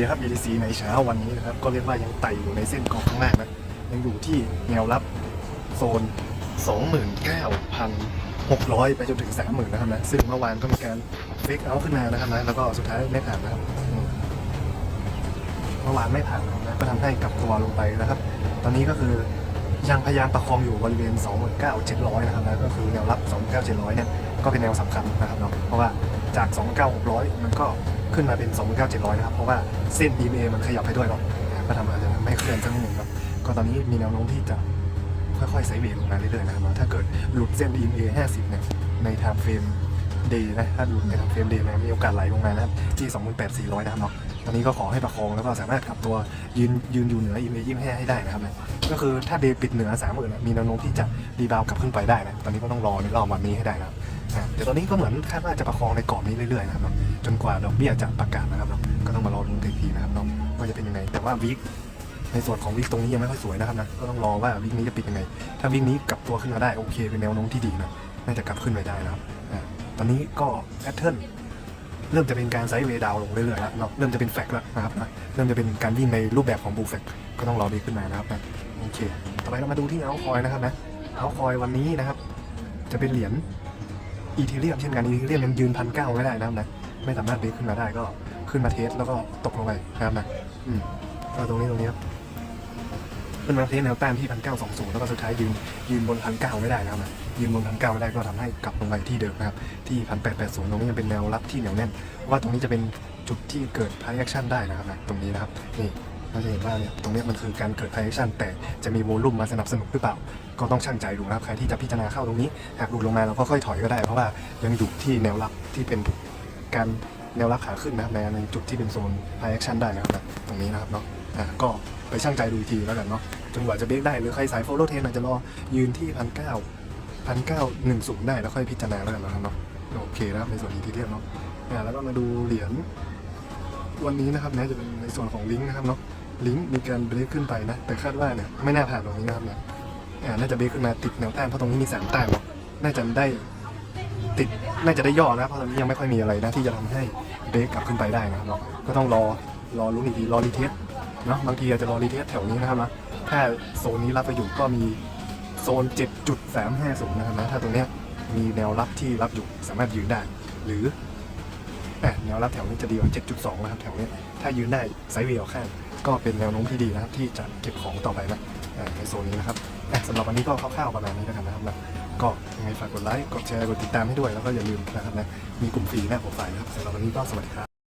ดีครับ BTC ในเช้าวันนี้นะครับ ก็เรียกว่ายังไต่อยู่ในเส้นกรอบข้างล่างนะ ยังอยู่ที่แนวรับโซน 29,600 ไปจนถึง 30,000 นะครับนะ ซึ่งเมื่อวานก็มีการเฟกเอาขึ้นมานะครับนะ แล้วก็สุดท้ายไม่ผ่านนะครับเมื่อวานไม่ผ่านนะครับนะก็ทำให้กลับตัวลงไปนะครับ ตอนนี้ก็คือยังพยายามประคองอยู่บริเวณ 29,700 นะครับนะ ก็คือแนวรับ 29,700 เนี่ย ก็เป็นแนวสำคัญนะครับเนาะ เพราะว่าจาก 29,600 มันก็ ขึ้นมาเป็น 29,700 นะครับ เพราะว่าเส้น EMA มันขยับไปด้วยเนาะก็ทำให้อาจจะไม่เคลื่อนสักนิดหนึ่งครับ ก็ตอนนี้มีแนวโน้มที่จะค่อยๆไซด์เวย์ลงมาเรื่อยๆนะครับถ้าเกิดหลุดเส้น EMA 50 เนี่ย ในไทม์เฟรมเดย์นะ ถ้าหลุดในไทม์เฟรมเดย์นี่ยมีโอกาสไหลลงมานะครับที่ 28,400 นะครับเนาะตอนนี้ก็ขอให้ประคองแล้วก็สามารถกลับตัวยืนยืนอยู่เหนือ EMA 25ให้ได้นะครับนะก็คือถ้าเดย์ปิดเหนือ 30,000นะมีแนวโน้มที่จะรีบาวกลับขึ้นไปได้นะ ตอนนี้ก็ต้องรอในรอบวันนี้ให้ได้นะครับอะ เดี๋ยวตอนนี้ก็เหมือนคาดว่าจะประคองในกรอบนี้เรื่อยๆนะครับเนาจนกว่าดอกเบี้ยจะประกาศนะครับเนาก็ต้องมารอลุ้นอีกทีนะครับเนาว่าจะเป็นยังไง แต่ว่าวิกในส่วนของวิกตรงนี้ยังไม่ค่อยสวยนะครับนะก็ต้องรอว่าวิกนี้จะปิดยังไง ถ้าวิกนี้กลับตัวขึ้นมาได้โอเค เป็นแนวโน้มที่ดีนะน่าจะกลับขึ้นไปได้นะครับตอนนี้ก็แพทเทิร์นเริ่มจะเป็นการไซด์เวดาวลงเรื่อยๆแล้วเนาะเริ่มจะเป็นแฟกแล้วนะครับนะเริ่มจะเป็นการวิ่งในรูปแบบของบูแฟกก็ต้องรอดีขึ้นมานะครับนะโอเค ต่อไปเรามาดูที่เอาคอยนะครับนะเอาคอยวันนี้นะครับ จะเป็นเหรียญ อีเทเรียมเช่นกันอีเทเรียมยังยืนพันเก้าไม่ได้นะครับนะไม่สามารถเบรกขึ้นมาได้ก็ขึ้นมาเทสแล้วก็ตกลงไปนะครับนะอืมก็ตรงนี้ตรงนี้ครับขึ้นมาเทสแนวต้านที่พันเก้าสองศูนย์แล้วก็สุดท้ายยืนยืนบนพันเก้าไม่ได้นะครับนะยืนบนพันเก้าไม่ได้ก็ทำให้กลับลงไปที่เดิมนะครับที่พันแปดแปดศูนย์ตรงนี้ยังเป็นแนวรับที่เหนียวแน่นว่าตรงนี้จะเป็นจุดที่เกิด high action ได้นะครับนะตรงนี้นะครับนี่ เราจะเห็นว่าเนี่ยตรงนี้มันคือการเกิด high action แต่จะมีโวลุ่มมาสนับสนุนหรือเปล่า ก็ต้องช่างใจดูนะครับ ใครที่จะพิจารณาเข้าตรงนี้ หากหลุดลงมาเราก็ค่อยถอยก็ได้ เพราะว่ายังอยู่ที่แนวรับที่เป็นการแนวรับขาขึ้นนะครับในในจุดที่เป็นโซน high action ได้นะครับตรงนี้นะครับเนาะอะก็ไปช่างใจดูอีกทีแล้วกันเนาะจนกว่าจะเบรกได้หรือใครสาย follow trend อาจจะรอยืนที่พันเก้าพันเก้าหนึ่งศูนย์ได้แล้วค่อยพิจารณาแล้วกันนะครับเนาะโอเคนะครับในส่วนนี้ที่เรียกเนาะอะแล้วก็มาดูเหรียญวันนี้นะครับเนี่ยจะเป็นในส่วนของลิงก์นะครับเนาะ ลิงก์มีการเบรกขึ้นไปนะ แต่คาดว่าเนี่ยไม่น่าผ่านตรงนี้นะครับเนี่ยอ่าน่าจะเบรกขึ้นมาติดแนวต้านเพราะตรงนี้มีสามต้มเนาะน่าจะได้ติดน่าจะได้ย่อนะเพราะตอนนี้ยังไม่ค่อยมีอะไรนะที่จะทำให้เบรกกลับขึ้นไปได้นะครับเนาะก็ต้องรอรอลุ้นอีกทีรอรีเทสเนาะบางทีอาจจะรอรีเทสแถวนี้นะครับนะถ้าโซนนี้รับไปอยู่ก็มีโซน 7.350 นะครับนะถ้าตรงเนี้ยมีแนวรับที่รับอยู่สามารถยืนได้ หรือ อะแนวรับแถวนี้จะดีกว่า 7.2 นะครับแถวเนี้ยถ้ายืนได้ไซด์เวย์ออกข้าง ก็เป็นแนวโน้มที่ดีนะครับ ที่จะเก็บของต่อไปนะอ่าในโซนนี้นะครับอะสำหรับวันนี้ก็คร่าวๆประมาณนี้แล้วกันนะครับนะก็ยังไงฝากกดไลค์ กดแชร์ กดติดตามให้ด้วย แล้วก็อย่าลืมนะครับนะ มีกลุ่มฟรีหน้าโปรไฟล์นะครับสำหรับวันนี้ก็สวัสดีครับ